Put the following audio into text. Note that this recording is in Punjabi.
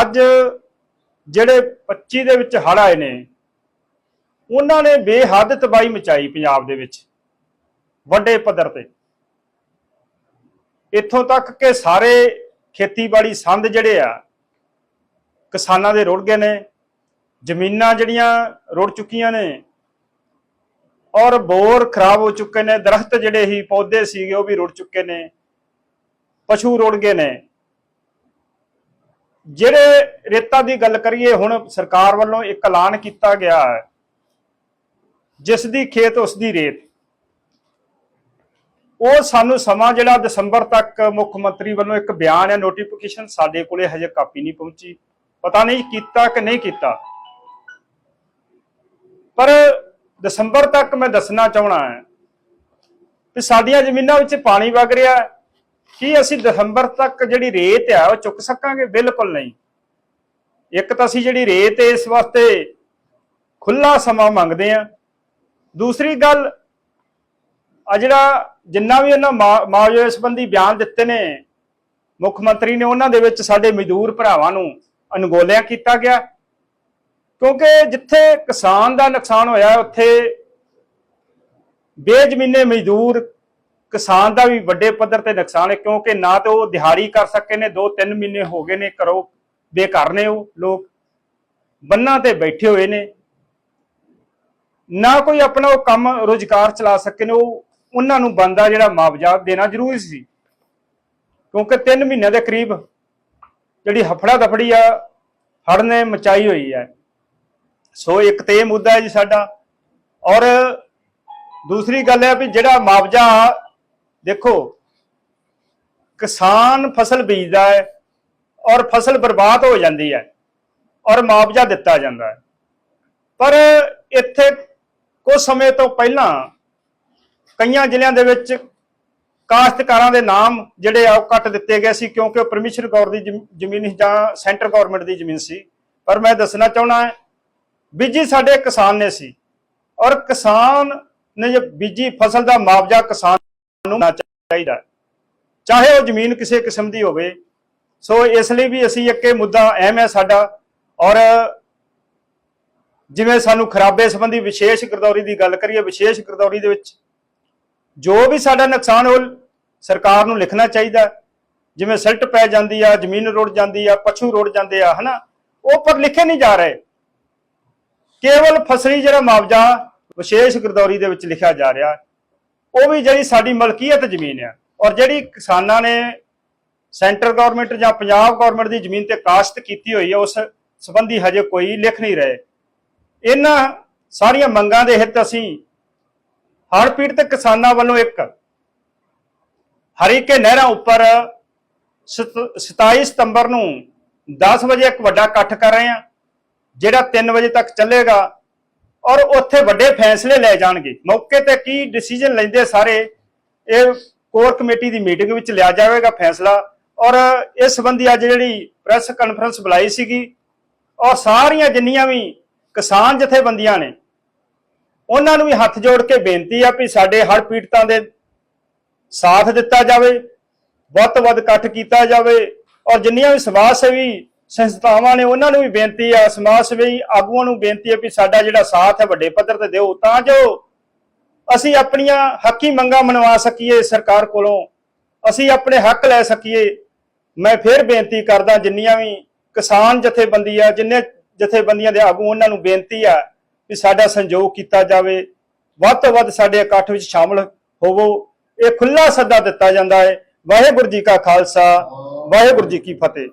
ਅੱਜ ਜਿਹੜੇ 25 ਦੇ ਵਿੱਚ ਹੜ ਆਏ ਨੇ, ਉਹਨਾਂ ਨੇ ਬੇਹੱਦ ਤਬਾਹੀ ਮਚਾਈ ਪੰਜਾਬ ਦੇ ਵਿੱਚ, ਵੱਡੇ ਪੱਧਰ ਤੇ। ਇੱਥੋਂ ਤੱਕ ਕਿ ਸਾਰੇ ਖੇਤੀਬਾੜੀ ਸੰਦ ਜਿਹੜੇ ਆ, ਕਿਸਾਨਾਂ ਦੇ ਰੁੜ ਗਏ ਨੇ, ਜ਼ਮੀਨਾਂ ਜਿਹੜੀਆਂ ਰੁੜ ਚੁੱਕੀਆਂ ਨੇ, ਔਰ ਬੋਰ ਖਰਾਬ ਹੋ ਚੁੱਕੇ ਨੇ, ਦਰਖਤ ਜਿਹੜੇ ਹੀ ਪੌਦੇ ਸੀਗੇ ਉਹ ਵੀ ਰੁੜ ਚੁੱਕੇ ਨੇ, ਪਸ਼ੂ ਰੁੜ ਗਏ ਨੇ। ਜਿਹੜੇ ਰੇਤਾ ਦੀ ਗੱਲ ਕਰੀਏ, ਹੁਣ ਸਰਕਾਰ ਵੱਲੋਂ ਇੱਕ ਐਲਾਨ ਕੀਤਾ ਗਿਆ ਹੈ ਜਿਸ ਦੀ ਖੇਤ ਉਸ ਦੀ ਰੇਤ। ਉਹ ਸਾਨੂੰ ਸਮਾਂ ਜਿਹੜਾ ਦਸੰਬਰ ਤੱਕ ਮੁੱਖ ਮੰਤਰੀ ਵੱਲੋਂ ਇੱਕ ਬਿਆਨ ਹੈ ਨੋਟੀਫਿਕੇਸ਼ਨ ਸਾਡੇ ਕੋਲੇ ਹਜੇ ਕਾਪੀ ਨਹੀਂ ਪਹੁੰਚੀ। ਪਤਾ ਨਹੀਂ ਕੀਤਾ ਕਿ ਨਹੀਂ ਕੀਤਾ। ਪਰ ਦਸੰਬਰ ਤੱਕ ਮੈਂ ਦੱਸਣਾ ਚਾਹਣਾ ਹੈ ਕਿ ਸਾਡੀਆਂ ਜ਼ਮੀਨਾਂ ਵਿੱਚ ਪਾਣੀ ਵਗ ਰਿਹਾ ਹੈ। ਕੀ ਅਸੀਂ ਦਸੰਬਰ ਤੱਕ ਜਿਹੜੀ ਰੇਤ ਹੈ ਉਹ ਚੁੱਕ ਸਕਾਂਗੇ? ਬਿਲਕੁਲ ਨਹੀਂ। ਇੱਕ ਤਾਂ ਅਸੀਂ ਜਿਹੜੀ ਰੇਤ ਇਸ ਵਾਸਤੇ ਖੁੱਲਾ ਸਮਾਂ ਮੰਗਦੇ ਆ ਦੂਸਰੀ ਗੱਲ, ਆ ਜਿਹੜਾ ਜਿੰਨਾ ਵੀ ਉਹਨਾਂ ਮਾਜੋ ਸੰਬੰਧੀ ਬਿਆਨ ਦਿੱਤੇ ਨੇ, ਮੁੱਖ ਮੰਤਰੀ ਨੇ ਉਹਨਾਂ ਦੇ ਵਿੱਚ ਸਾਡੇ ਮਜ਼ਦੂਰ ਭਰਾਵਾਂ ਨੂੰ ਅਨਗੋਲਿਆ ਕੀਤਾ ਗਿਆ। ਕਿਉਂਕਿ ਜਿੱਥੇ ਕਿਸਾਨ ਦਾ ਨੁਕਸਾਨ ਹੋਇਆ, ਉੱਥੇ ਬੇਜ਼ਮੀਨੇ ਮਜ਼ਦੂਰ ਕਿਸਾਨ ਦਾ ਵੀ ਵੱਡੇ ਪੱਧਰ ਤੇ ਨੁਕਸਾਨ ਹੈ, ਕਿਉਂਕਿ ਨਾ ਤੇ ਉਹ ਦਿਹਾੜੀ ਕਰ ਸਕੇ ਨੇ 2-3 ਮਹੀਨੇ ਹੋ ਗਏ ਨੇ ਕਰੋ ਬੇਘਰ ਨੇ ਉਹ ਲੋਕ, ਬੰਨਾਂ ਤੇ ਬੈਠੇ ਹੋਏ ਨੇ। ਨਾ ਕੋਈ ਆਪਣਾ ਉਹ ਕੰਮ ਰੋਜ਼ਗਾਰ ਚਲਾ ਸਕੇ ਨੇ, ਉਹ ਉਹਨਾਂ ਨੂੰ ਬੰਦਾ ਜਿਹੜਾ ਮੁਆਵਜ਼ਾ ਦੇਣਾ ਜ਼ਰੂਰੀ ਸੀ। ਕਿਉਂਕਿ 3 ਮਹੀਨਿਆਂ ਦੇ ਕਰੀਬ ਜਿਹੜੀ ਹਫੜਾ ਦਫੜੀ ਆ ਹੜ ਨੇ ਮਚਾਈ ਹੋਈ ਹੈ। ਸੋ ਇੱਕ ਤੇ ਇਹ ਮੁੱਦਾ ਹੈ ਜੀ ਸਾਡਾ। ਔਰ ਦੂਸਰੀ ਗੱਲ ਹੈ ਵੀ ਜਿਹੜਾ ਮੁਆਵਜ਼ਾ ਦੇਖੋ, ਕਿਸਾਨ ਫਸਲ ਬੀਜਦਾ ਹੈ ਔਰ ਫਸਲ ਬਰਬਾਦ ਹੋ ਜਾਂਦੀ ਹੈ ਔਰ ਮੁਆਵਜ਼ਾ ਦਿੱਤਾ ਜਾਂਦਾ ਹੈ। ਪਰ ਇੱਥੇ ਕੁਝ ਸਮੇਂ ਤੋਂ ਪਹਿਲਾਂ ਕਈਆਂ ਜ਼ਿਲ੍ਹਿਆਂ ਦੇ ਵਿੱਚ ਕਾਸ਼ਤਕਾਰਾਂ ਦੇ ਨਾਮ ਜਿਹੜੇ ਆ ਉਹ ਕੱਟ ਦਿੱਤੇ ਗਏ ਸੀ ਕਿਉਂਕਿ ਉਹ ਪਰਮਿਸ਼ਨ ਕੌਰ ਦੀ ਜ਼ਮੀਨ ਜਾਂ ਸੈਂਟਰ ਗਵਰਨਮੈਂਟ ਦੀ ਜ਼ਮੀਨ ਸੀ। ਪਰ ਮੈਂ ਦੱਸਣਾ ਚਾਹਣਾ ਹੈ, ਬੀਜੀ ਸਾਡੇ ਕਿਸਾਨ ਨੇ ਸੀ ਔਰ ਕਿਸਾਨ ਨੇ ਜੇ ਬੀਜੀ ਫਸਲ ਦਾ ਮੁਆਵਜ਼ਾ ਕਿਸਾਨ ਨੂੰ ਚਾਹੀਦਾ ਚਾਹੇ ਉਹ ਜ਼ਮੀਨ ਕਿਸੇ ਕਿਸਮ ਦੀ ਹੋਵੇ, ਸੋ ਇਸ ਲਈ ਵੀ ਅਸੀਂ ਇੱਕ ਇਹ ਮੁੱਦਾ ਅਹਿਮ ਹੈ ਸਾਡਾ ਔਰ ਜਿਵੇਂ ਸਾਨੂੰ ਖਰਾਬੇ ਸੰਬੰਧੀ ਵਿਸ਼ੇਸ਼ ਗਰਦੌਰੀ ਦੀ ਗੱਲ ਕਰੀਏ, ਵਿਸ਼ੇਸ਼ ਗਰਦੌਰੀ ਦੇ ਵਿੱਚ ਜੋ ਵੀ ਸਾਡਾ ਨੁਕਸਾਨ ਹੋ ਸਰਕਾਰ ਨੂੰ ਲਿਖਣਾ ਚਾਹੀਦਾ ਜਿਵੇਂ ਸਿਲਟ ਪੈ ਜਾਂਦੀ ਆ, ਜ਼ਮੀਨ ਰੁੜ ਜਾਂਦੀ ਆ, ਪਸ਼ੂ ਰੁੜ ਜਾਂਦੇ ਆ, ਹਨਾ? ਉਹ ਪਰ ਲਿਖੇ ਨਹੀਂ ਜਾ ਰਹੇ। ਕੇਵਲ ਫਸਲੀ ਜਿਹੜਾ ਮੁਆਵਜ਼ਾ ਵਿਸ਼ੇਸ਼ ਗਰਦੌਰੀ ਦੇ ਵਿੱਚ ਲਿਖਿਆ ਜਾ ਰਿਹਾ। ਉਹ ਵੀ ਜਿਹੜੀ ਸਾਡੀ ਮਲਕੀਅਤ ਜ਼ਮੀਨ ਆ। ਔਰ ਜਿਹੜੀ ਕਿਸਾਨਾਂ ਨੇ ਸੈਂਟਰ ਗਵਰਨਮੈਂਟ ਜਾਂ ਪੰਜਾਬ ਗਵਰਨਮੈਂਟ ਦੀ ਜ਼ਮੀਨ ਤੇ ਕਾਸ਼ਤ ਕੀਤੀ ਹੋਈ ਹੈ ਉਸ ਸੰਬੰਧੀ ਹਜੇ ਕੋਈ ਲਿਖ ਨਹੀਂ ਰਹੇ। ਇਹਨਾਂ ਸਾਰੀਆਂ ਮੰਗਾਂ ਦੇ ਹਿੱਤ ਅਸੀਂ ਹੜ੍ਹ ਪੀੜਤ ਕਿਸਾਨਾਂ ਵੱਲੋਂ ਇੱਕ ਹਰੀਕੇ ਨਹਿਰਾਂ ਉੱਪਰ ਸਤ- 27 ਸਤੰਬਰ ਨੂੰ 10 ਵਜੇ ਇੱਕ ਵੱਡਾ ਇਕੱਠ ਕਰ ਰਹੇ ਹਾਂ, ਜਿਹੜਾ 3 ਵਜੇ ਤੱਕ ਚੱਲੇਗਾ। ਔਰ ਉੱਥੇ ਵੱਡੇ ਫੈਸਲੇ ਲੈ ਜਾਣਗੇ। ਮੌਕੇ ਤੇ ਕੀ ਡਿਸੀਜਨ ਲੈਂਦੇ ਸਾਰੇ, ਇਹ ਕੋਰ ਕਮੇਟੀ ਦੀ ਮੀਟਿੰਗ ਵਿੱਚ ਲਿਆ ਜਾਵੇਗਾ ਫੈਸਲਾ। ਔਰ ਇਸ ਸੰਬੰਧੀ ਅੱਜ ਜਿਹੜੀ ਪ੍ਰੈਸ ਕਾਨਫਰੰਸ ਬੁਲਾਈ ਸੀਗੀ, ਔਰ ਸਾਰੀਆਂ ਜਿੰਨੀਆਂ ਵੀ ਕਿਸਾਨ ਜਥੇਬੰਦੀਆਂ ਨੇ, ਉਹਨਾਂ ਨੂੰ ਵੀ ਹੱਥ ਜੋੜ ਕੇ ਬੇਨਤੀ ਆ ਵੀ ਸਾਡੇ ਹਰ ਪੀੜਤਾਂ ਦੇ ਸਾਥ ਦਿੱਤਾ ਜਾਵੇ, ਵੱਧ ਤੋਂ ਵੱਧ ਇਕੱਠ ਕੀਤਾ ਜਾਵੇ। ਔਰ ਜਿੰਨੀਆਂ ਵੀ ਸਮਾਜ ਸੇਵੀ ਸੰਸਥਾਵਾਂ ਨੇ ਉਹਨਾਂ ਨੂੰ ਵੀ ਬੇਨਤੀ ਆ, ਸਮਾਜ ਸੇਵੀ ਆਗੂਆਂ ਨੂੰ ਬੇਨਤੀ ਹੈ ਵੀ ਸਾਡਾ ਜਿਹੜਾ ਸਾਥ ਹੈ ਵੱਡੇ ਪੱਧਰ ਤੇ ਦਿਓ, ਤਾਂ ਜੋ ਅਸੀਂ ਆਪਣੀਆਂ ਹੱਕੀ ਮੰਗਾਂ ਮਨਵਾ ਸਕੀਏ ਸਰਕਾਰ ਕੋਲੋਂ, ਅਸੀਂ ਆਪਣੇ ਹੱਕ ਲੈ ਸਕੀਏ। ਮੈਂ ਫਿਰ ਬੇਨਤੀ ਕਰਦਾ ਜਿੰਨੀਆਂ ਵੀ ਕਿਸਾਨ ਜਥੇਬੰਦੀ ਆ, ਜਿੰਨੇ ਜਥੇਬੰਦੀਆਂ ਦੇ ਆਗੂ, ਉਹਨਾਂ ਨੂੰ ਬੇਨਤੀ ਆ ਵੀ ਸਾਡਾ ਸੰਯੋਗ ਕੀਤਾ ਜਾਵੇ। ਵੱਧ ਤੋਂ ਵੱਧ ਸਾਡੇ ਇਕੱਠ ਵਿੱਚ ਸ਼ਾਮਲ ਹੋਵੋ। ਇਹ ਖੁੱਲਾ ਸੱਦਾ ਦਿੱਤਾ ਜਾਂਦਾ ਹੈ। ਵਾਹਿਗੁਰੂ ਜੀ ਕਾ ਖਾਲਸਾ, ਵਾਹਿਗੁਰੂ ਜੀ ਕੀ ਫਤਿਹ।